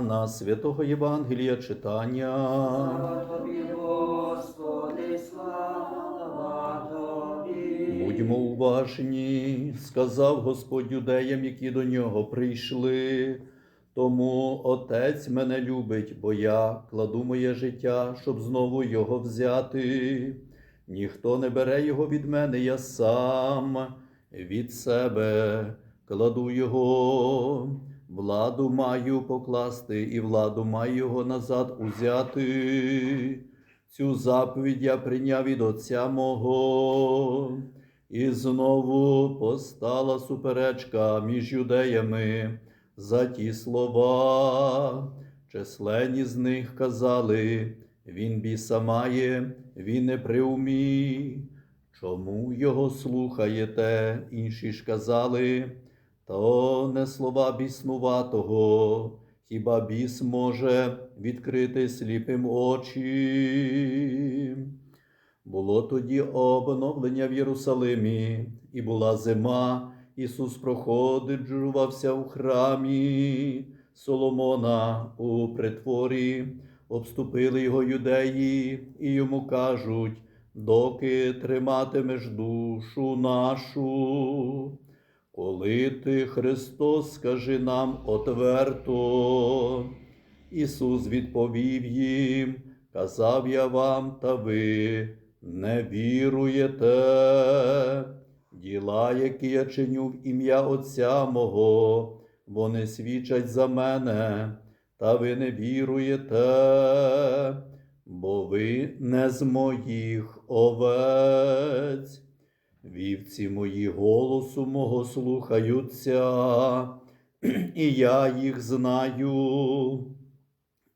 На святого Євангелія читання. Слава тобі, Господи, слава тобі. Будьмо уважні, сказав Господь юдеям, які до нього прийшли. Тому Отець мене любить, бо я кладу моє життя, щоб знову його взяти. Ніхто не бере його від мене, я сам від себе кладу його. Владу маю покласти, і владу маю його назад узяти. Цю заповідь я прийняв від Отця мого. І знову постала суперечка між юдеями за ті слова. Численні з них казали, він біса має, він не при умі. Чому його слухаєте? Інші ж казали, то не слова біснуватого, хіба біс може відкрити сліпим очі. Було тоді обновлення в Єрусалимі, і була зима. Ісус проходжувався в храмі Соломона у притворі, обступили його юдеї, і йому кажуть, доки триматимеш душу нашу. Коли ти, Христос, скажи нам отверто. Ісус відповів їм, казав я вам, та ви не віруєте. Діла, які я чиню в ім'я Отця мого, вони свідчать за мене, та ви не віруєте, бо ви не з моїх овець. Вівці мої голосу мого слухаються, і я їх знаю,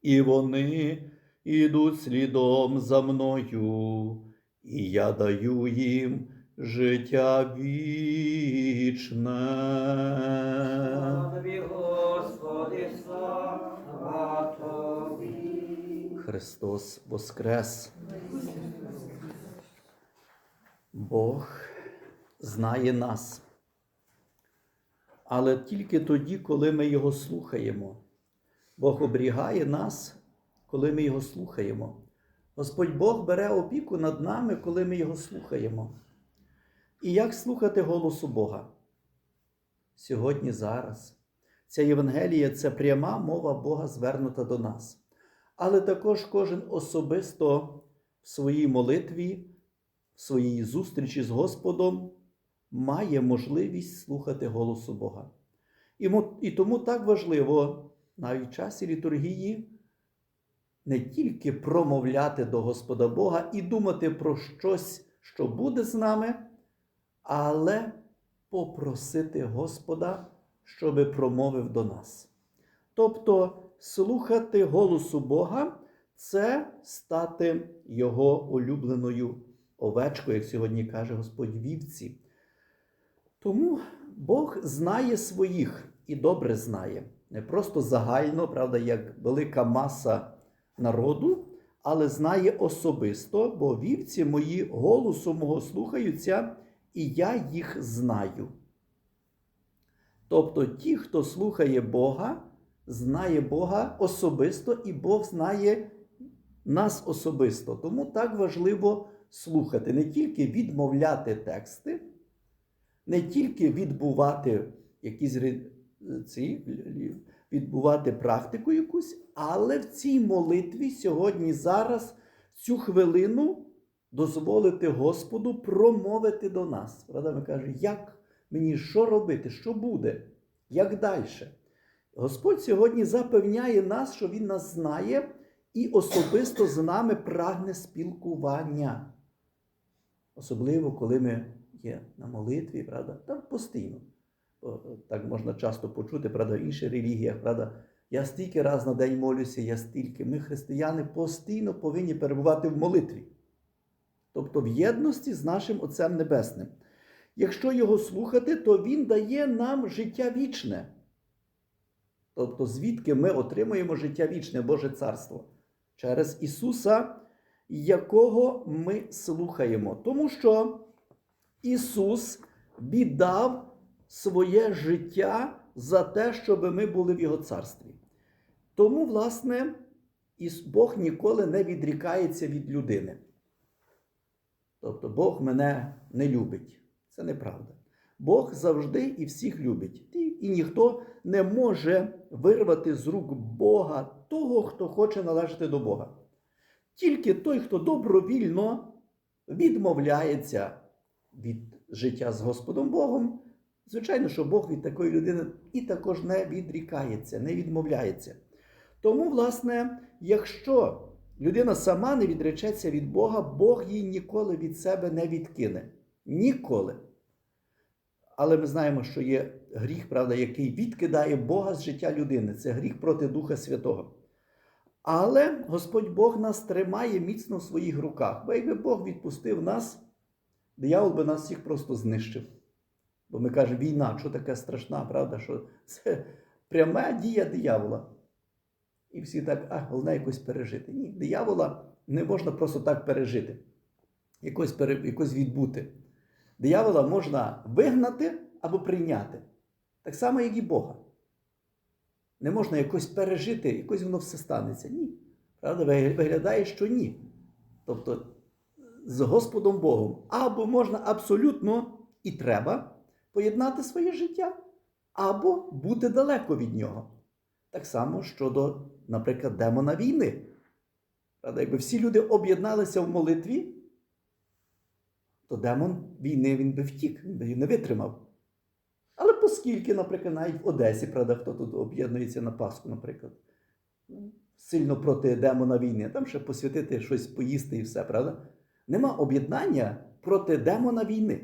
і вони ідуть слідом за мною, і я даю їм життя вічне. Господи, слава тобі. Христос Воскрес. Бог знає нас. Але тільки тоді, коли ми Його слухаємо. Бог оберігає нас, коли ми Його слухаємо. Господь Бог бере опіку над нами, коли ми Його слухаємо. І як слухати голосу Бога? Сьогодні, зараз. Ця Євангелія це пряма мова Бога звернута до нас. Але також кожен особисто в своїй молитві, в своїй зустрічі з Господом має можливість слухати голосу Бога. І тому так важливо навіть в часі літургії не тільки промовляти до Господа Бога і думати про щось, що буде з нами, але попросити Господа, щоби промовив до нас. Тобто слухати голосу Бога це стати Його улюбленою овечкою, як сьогодні каже Господь вівці. Тому Бог знає своїх і добре знає. Не просто загально, правда, як велика маса народу, але знає особисто, бо вівці мої голосу мого слухаються, і я їх знаю. Тобто ті, хто слухає Бога, знає Бога особисто, і Бог знає нас особисто. Тому так важливо слухати, не тільки відмовляти тексти, не тільки відбувати якісь ці, відбувати практику якусь, але в цій молитві сьогодні, зараз, цю хвилину дозволити Господу промовити до нас. Правда, ми каже, як мені що робити, що буде, як далі. Господь сьогодні запевняє нас, що Він нас знає і особисто з нами прагне спілкування. Особливо, коли ми є на молитві, правда, там постійно. Так можна часто почути, правда, в інших релігіях, правда. Я стільки раз на день молюся, я стільки. Ми, християни, постійно повинні перебувати в молитві. Тобто в єдності з нашим Отцем Небесним. Якщо його слухати, то Він дає нам життя вічне. Тобто, звідки ми отримуємо життя вічне, Боже Царство? Через Ісуса, якого ми слухаємо. Тому що Ісус віддав своє життя за те, щоб ми були в Його царстві. Тому, власне, Бог ніколи не відрікається від людини. Тобто Бог мене не любить. Це неправда. Бог завжди і всіх любить. І, ніхто не може вирвати з рук Бога того, хто хоче належати до Бога. Тільки той, хто добровільно відмовляється від життя з Господом Богом, звичайно, що Бог від такої людини і також не відрікається, не відмовляється. Тому, власне, якщо людина сама не відречеться від Бога, Бог її ніколи від себе не відкине. Ніколи. Але ми знаємо, що є гріх, правда, який відкидає Бога з життя людини. Це гріх проти Духа Святого. Але Господь Бог нас тримає міцно в своїх руках. Бо якби Бог відпустив нас, диявол би нас всіх просто знищив. Бо ми кажемо, війна, що таке страшна, правда? Що це пряма дія диявола. І всі так, а, головне якось пережити. Ні, диявола не можна просто так пережити, якось, пере, якось відбути. Диявола можна вигнати або прийняти. Так само, як і Бога. Не можна якось пережити, якось воно все станеться. Ні. Правда, виглядає, що ні. Тобто з Господом Богом або можна абсолютно і треба поєднати своє життя, або бути далеко від нього. Так само щодо, наприклад, демона війни. Правда, якби всі люди об'єдналися в молитві, то демон війни він би втік, він би не витримав. Але оскільки, наприклад, навіть в Одесі, правда, хто тут об'єднується на Пасху, наприклад, сильно проти демона війни, там ще посвятити щось поїсти і все, правда? Нема об'єднання проти демона війни.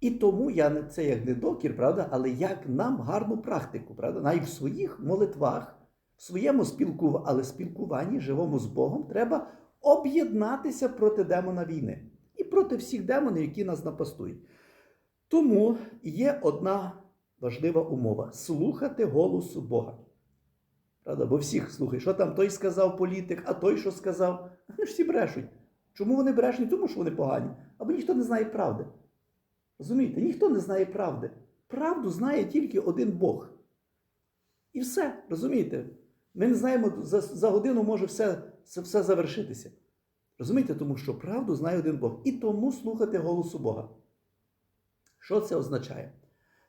І тому я це як не докір, правда, але як нам гарну практику, правда, навіть в своїх молитвах, в своєму спілкуванні, але спілкуванні живому з Богом треба об'єднатися проти демона війни і проти всіх демонів, які нас напастують. Тому є одна важлива умова слухати голосу Бога. Правда, бо всіх слухай, що там той сказав політик, а той що сказав. Вони ж всі брешуть. Чому вони брешуть? Тому, що вони погані, або ніхто не знає правди. Розумієте, ніхто не знає правди. Правду знає тільки один Бог. І все, розумієте? Ми не знаємо, за, за годину може все, все завершитися. Розумієте, тому що правду знає один Бог. І тому слухати голосу Бога. Що це означає?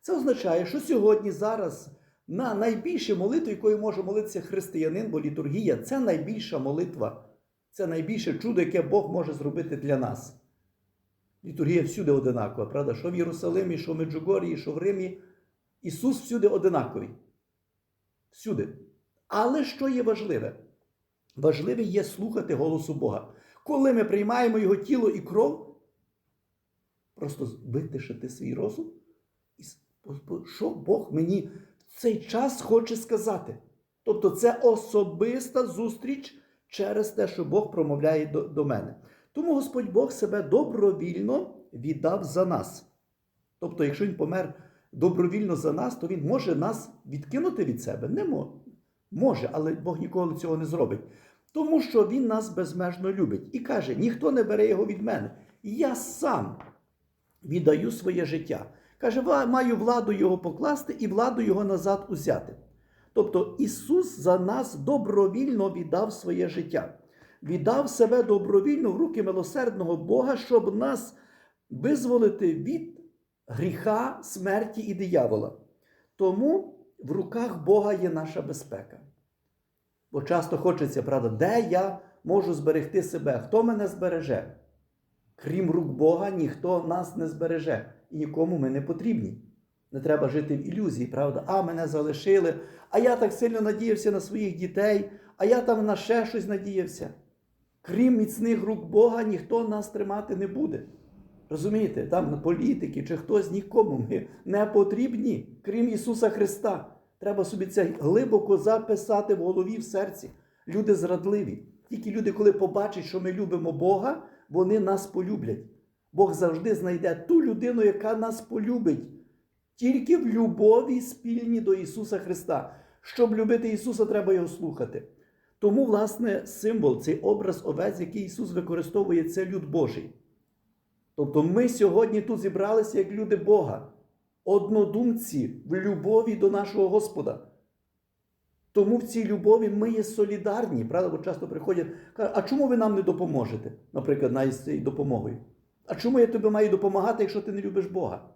Це означає, що сьогодні, зараз, на найбільшу молитву, якою може молитися християнин, бо літургія це найбільша молитва, це найбільше чудо, яке Бог може зробити для нас. Літургія всюди одинакова, правда? Що в Єрусалимі, що в Меджугорії, що в Римі. Ісус всюди одинаковий. Всюди. Але що є важливе? Важливе є слухати голосу Бога. Коли ми приймаємо Його тіло і кров, просто витишити свій розум. І що Бог мені в цей час хоче сказати? Тобто це особиста зустріч через те, що Бог промовляє до, до мене. Тому Господь Бог себе добровільно віддав за нас. Тобто, якщо Він помер добровільно за нас, то Він може нас відкинути від себе? Не може. Може, але Бог ніколи цього не зробить. Тому що Він нас безмежно любить і каже: ніхто не бере його від мене. Я сам віддаю своє життя. Каже, маю владу його покласти і владу його назад узяти. Тобто Ісус за нас добровільно віддав своє життя, віддав себе добровільно в руки милосердного Бога, щоб нас визволити від гріха, смерті і диявола. Тому в руках Бога є наша безпека. Бо часто хочеться, правда, де я можу зберегти себе? Хто мене збереже? Крім рук Бога, ніхто нас не збереже і нікому ми не потрібні. Не треба жити в ілюзії, правда? А мене залишили, а я так сильно надіявся на своїх дітей, а я там на ще щось надіявся. Крім міцних рук Бога, ніхто нас тримати не буде. Розумієте, там політики чи хтось нікому ми не потрібні, крім Ісуса Христа. Треба собі це глибоко записати в голові, в серці. Люди зрадливі. Тільки люди, коли побачать, що ми любимо Бога, вони нас полюблять. Бог завжди знайде ту людину, яка нас полюбить. Тільки в любові спільні до Ісуса Христа. Щоб любити Ісуса, треба його слухати. Тому, власне, символ, цей образ овець, який Ісус використовує, це люд Божий. Тобто ми сьогодні тут зібралися як люди Бога, однодумці в любові до нашого Господа. Тому в цій любові ми є солідарні. Правда, бо часто приходять, кажуть, а чому ви нам не допоможете? Наприклад, навіть з цією допомогою. А чому я тобі маю допомагати, якщо ти не любиш Бога?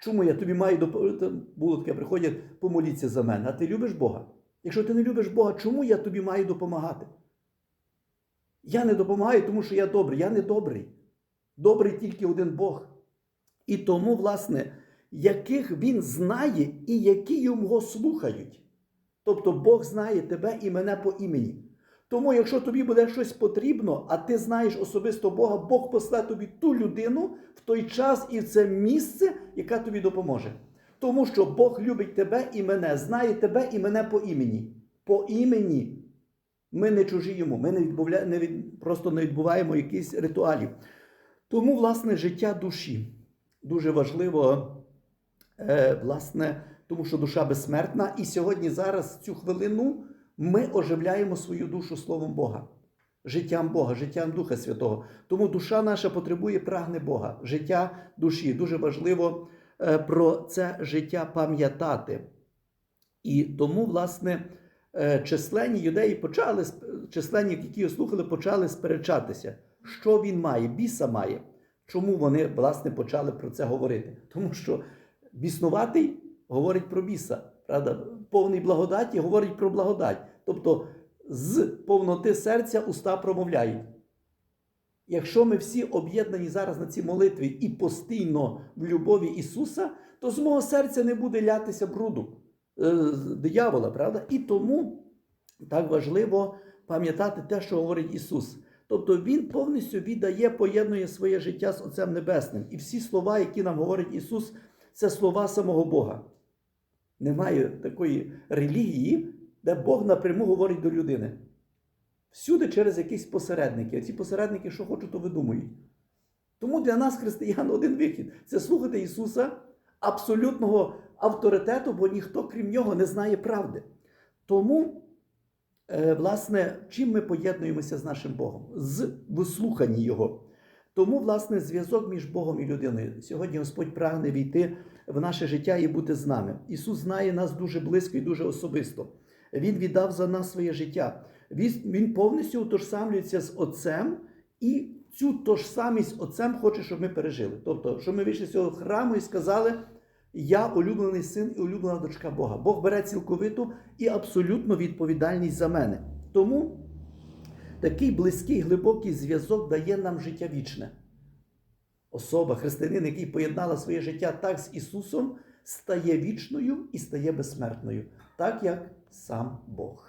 Чому я тобі маю допомагати? Було таке, приходять, помоліться за мене, а ти любиш Бога? Якщо ти не любиш Бога, чому я тобі маю допомагати? Я не допомагаю, тому що я добрий. Я не добрий. Добрий тільки один Бог. І тому, власне, яких він знає і які його слухають. Тобто Бог знає тебе і мене по імені. Тому, якщо тобі буде щось потрібно, а ти знаєш особисто Бога, Бог после тобі ту людину в той час і в це місце, яка тобі допоможе. Тому що Бог любить тебе і мене, знає тебе і мене по імені. По імені. Ми не чужі йому, ми не, відбавля... не від... просто не відбуваємо якісь ритуалів. Тому, власне, життя душі дуже важливо, е, власне, тому що душа безсмертна. І сьогодні, зараз, цю хвилину, ми оживляємо свою душу Словом Бога, життям Бога, життям Духа Святого. Тому душа наша потребує, прагне Бога, життя душі. Дуже важливо е, про це життя пам'ятати. І тому, власне, е, численні юдеї почали, численні, які його слухали, почали сперечатися, що він має, біса має. Чому вони, власне, почали про це говорити? Тому що біснуватий говорить про біса, правда? Повний благодаті говорить про благодать. Тобто з повноти серця уста промовляють. Якщо ми всі об'єднані зараз на цій молитві і постійно в любові Ісуса, то з мого серця не буде лятися бруду е, диявола, правда? І тому так важливо пам'ятати те, що говорить Ісус. Тобто Він повністю віддає, поєднує своє життя з Отцем Небесним. І всі слова, які нам говорить Ісус, це слова самого Бога. Немає такої релігії, де Бог напряму говорить до людини. Всюди через якісь посередники. А ці посередники, що хочуть, то видумують. Тому для нас, християн, один вихід це слухати Ісуса, абсолютного авторитету, бо ніхто, крім нього, не знає правди. Тому, е, власне, чим ми поєднуємося з нашим Богом? З вислуханні Його. Тому, власне, зв'язок між Богом і людиною. Сьогодні Господь прагне війти в наше життя і бути з нами. Ісус знає нас дуже близько і дуже особисто. Він віддав за нас своє життя. Він, повністю утожсамлюється з Отцем і цю тожсамість з Отцем хоче, щоб ми пережили. Тобто, щоб ми вийшли з цього храму і сказали: Я улюблений син і улюблена дочка Бога. Бог бере цілковиту і абсолютну відповідальність за мене. Тому такий близький, глибокий зв'язок дає нам життя вічне. Особа, християнин, який поєднала своє життя так з Ісусом, стає вічною і стає безсмертною, так як сам Бог.